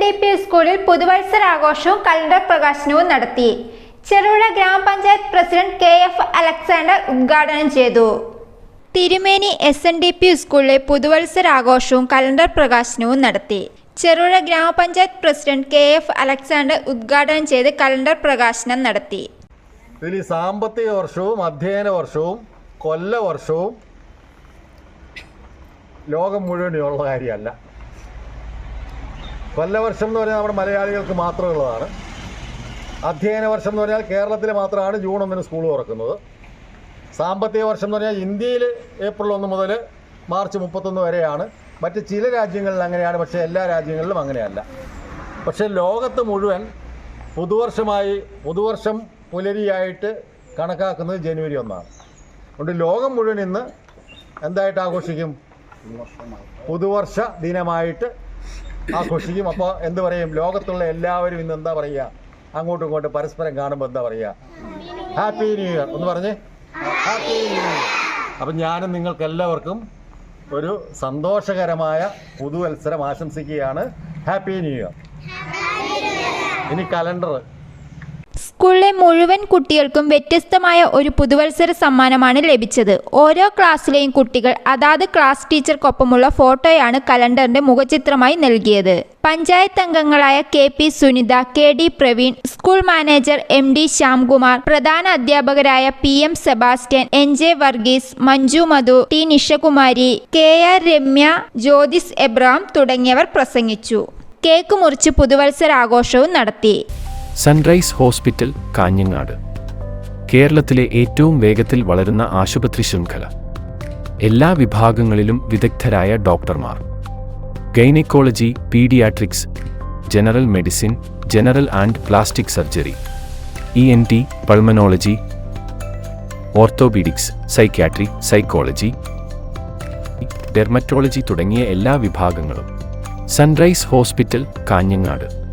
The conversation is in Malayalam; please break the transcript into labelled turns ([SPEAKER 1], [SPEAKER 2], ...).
[SPEAKER 1] ഡി പി സ്കൂളിൽ പുതുവത്സരാഘോഷവും കലണ്ടർ പ്രകാശനവും നടത്തി. ചെറുപുഴ ഗ്രാമപഞ്ചായത്ത് പ്രസിഡന്റ് കെ എഫ് അലക്സാണ്ടർ ഉദ്ഘാടനം ചെയ്തു. തിരുമേനി എസ് എൻ ഡി പി സ്കൂളിലെ പുതുവത്സരാഘോഷവും കലണ്ടർ പ്രകാശനവും നടത്തി. ചെറുപുഴ ഗ്രാമപഞ്ചായത്ത് പ്രസിഡന്റ് കെ എഫ് അലക്സാണ്ടർ ഉദ്ഘാടനം ചെയ്ത് കലണ്ടർ പ്രകാശനം നടത്തി.
[SPEAKER 2] ഇനി സാമ്പത്തിക വർഷവും അധ്യയന വർഷവും കൊല്ല വർഷവും ലോകം മുഴുവനുള്ള കാര്യമല്ല. കൊല്ലവർഷം എന്ന് പറഞ്ഞാൽ നമ്മുടെ മലയാളികൾക്ക് മാത്രമുള്ളതാണ് അധ്യയന വർഷം എന്ന് പറഞ്ഞാൽ കേരളത്തിൽ മാത്രമാണ് ജൂൺ ഒന്നിന് സ്കൂൾ തുറക്കുന്നത്. സാമ്പത്തിക വർഷം എന്ന് പറഞ്ഞാൽ ഇന്ത്യയിൽ ഏപ്രിൽ ഒന്ന് മുതൽ മാർച്ച് മുപ്പത്തൊന്ന് വരെയാണ്. മറ്റ് ചില രാജ്യങ്ങളിൽ അങ്ങനെയാണ് പക്ഷേ എല്ലാ രാജ്യങ്ങളിലും അങ്ങനെയല്ല. പക്ഷേ ലോകത്ത് മുഴുവൻ പുതുവർഷമായി പുതുവർഷം പുലരിയായിട്ട് കണക്കാക്കുന്നത് ജനുവരി ഒന്നാണ്. അതുകൊണ്ട് ലോകം മുഴുവൻ ഇന്ന് എന്തായിട്ട് ആഘോഷിക്കും? പുതുവർഷ ദിനമായിട്ട് ആഘോഷിക്കും അപ്പോൾ എന്ത് പറയും? ലോകത്തുള്ള എല്ലാവരും ഇന്ന് എന്താ പറയുക? അങ്ങോട്ടും ഇങ്ങോട്ടും പരസ്പരം കാണുമ്പോൾ എന്താ പറയുക? ഹാപ്പി ന്യൂ ഇയർ ഒന്ന് പറഞ്ഞേ. ഹാപ്പി ന്യൂ ഇയർ അപ്പം ഞാനും നിങ്ങൾക്ക് എല്ലാവർക്കും ഒരു സന്തോഷകരമായ പുതുവത്സരം ആശംസിക്കുകയാണ്. ഹാപ്പി ന്യൂ ഇയർ ഇനി കലണ്ടർ
[SPEAKER 1] സ്കൂളിലെ മുഴുവൻ കുട്ടികൾക്കും വ്യത്യസ്തമായ ഒരു പുതുവത്സര സമ്മാനമാണ് ലഭിച്ചത്. ഓരോ ക്ലാസ്സിലെയും കുട്ടികൾ അതാത് ക്ലാസ് ടീച്ചർക്കൊപ്പമുള്ള ഫോട്ടോയാണ് കലണ്ടറിന്റെ മുഖചിത്രമായി നൽകിയത്. പഞ്ചായത്ത് അംഗങ്ങളായ K P Sunitha K D Praveen school manager M D Shyamkumar പ്രധാന അധ്യാപകരായ P M Sebastian N J Varghese Manju Madhu T Nishakumari K R Ramya Jyothis Ebram തുടങ്ങിയവർ പ്രസംഗിച്ചു. കേക്ക് മുറിച്ച് പുതുവത്സരാഘോഷവും നടത്തി.
[SPEAKER 3] Sunrise hospital Kanhangad. കേരളത്തിലെ ഏറ്റവും വേഗത്തിൽ വളരുന്ന ആശുപത്രി ശൃംഖല. എല്ലാ വിഭാഗങ്ങളിലും വിദഗ്ധരായ ഡോക്ടർമാർ. Gynaecology paediatrics general medicine general and plastic surgery E N T pulmonology orthopaedics psychiatry psychology dermatology തുടങ്ങിയ എല്ലാ വിഭാഗങ്ങളും. Sunrise hospital Kanhangad.